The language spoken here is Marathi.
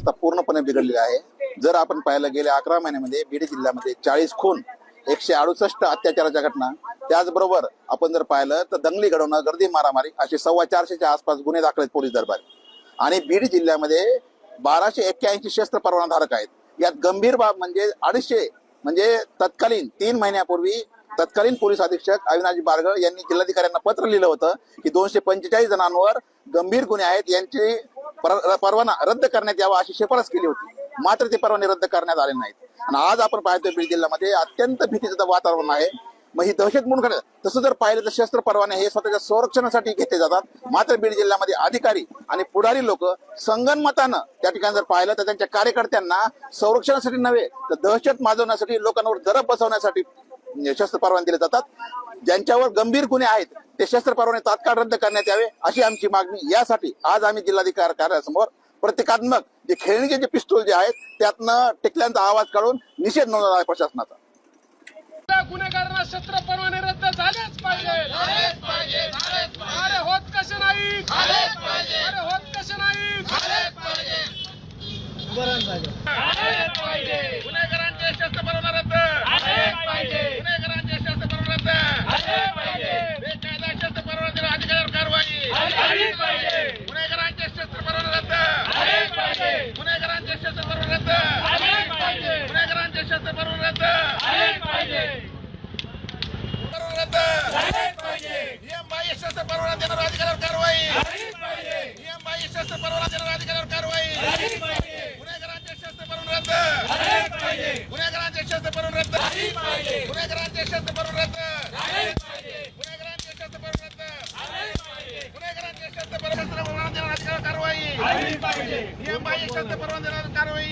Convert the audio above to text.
व्यवस्था पूर्णपणे बिघडलेली आहे. जर आपण पाहायला गेल्या अकरा महिन्यामध्ये बीड जिल्ह्यामध्ये चाळीस खून एकशे अडुसष्ट अत्याचाराच्या घटना. त्याचबरोबर आपण जर पाहिलं तर दंगली घडवणं गर्दी मारामारी असे सव्वा चारशेच्या आसपास गुन्हे दाखल आहेत पोलीस दरबारी. आणि बीड जिल्ह्यामध्ये बाराशे एक्क्याऐंशी शस्त्र परवानाधारक आहेत. यात गंभीर बाब म्हणजे अडीचशे म्हणजे तत्कालीन तीन महिन्यापूर्वी तत्कालीन पोलीस अधीक्षक अविनाश बारगळ यांनी जिल्हाधिकाऱ्यांना पत्र लिहिलं होतं की दोनशे पंचेचाळीस जणांवर गंभीर गुन्हे आहेत. यांची परवाना रद्द करण्यात यावा अशी शिफारस केली होती. मात्र ते परवाने रद्द करण्यात आले नाहीत. आणि आज आपण पाहतोय बीड जिल्ह्यामध्ये अत्यंत भीतीचं वातावरण आहे. मग ही दहशत म्हणून तसं जर पाहिलं तर शस्त्र परवाने हे स्वतःच्या संरक्षणासाठी घेतले जातात. मात्र बीड जिल्ह्यामध्ये अधिकारी आणि पुढारी लोक संगनमतानं त्या ठिकाणी जर पाहिलं तर त्यांच्या कार्यकर्त्यांना संरक्षणासाठी नव्हे तर दहशत माजवण्यासाठी लोकांवर जरब बसवण्यासाठी शस्त्र परवाने दिले जातात. ज्यांच्यावर गंभीर गुन्हे आहेत ते शस्त्र परवाने तात्काळ रद्द करण्यात यावे अशी आमची मागणी. यासाठी आज आम्ही जिल्हाधिकारी कार्यालयासमोर प्रतिकात्मक जे खेळणीचे जे पिस्तूल जे आहेत त्यातनं टिकल्यांचा आवाज काढून निषेध नोंदवला आहे प्रशासनाचा. गुन्हेगारांना शस्त्र परवाने रद्द झालेच पाहिजे अरे होत कसे नाही अरे होत कसे नाही गुन्हेगारांचे शस्त्र परवाना रद्द गुन्हेगारांचे शस्त्र परवाना रद्द बेकायदा शस्त्र परवाना दिला अधिकाऱ्यावर कारवाई गुन्हेगारांचे शस्त्र परवाना रद्द गुन्हेगारांचे शस्त्र परवाना रद्द परवाना रद्द परवाना रद्द नियम परवाना देणाऱ्या अधिकाऱ्यावर कारवाई नियम बाह्य शस्त्र परवाना देणाऱ्या अधिकाऱ्यावर कारवाई गुन्हेगारांचे शस्त्र परवाना रद्द गुन्हेगारांचे शस्त्र परवाना रद्द गुन्हेगारांचे शस्त्र परवाना रद्द गुन्हेगारांचे शस्त्र परवाना रद्द गुन्हेगारांचे शस्त्र परवाना देणाऱ्या अधिकाऱ्यावर कारवाई नियम परवाना कारवाई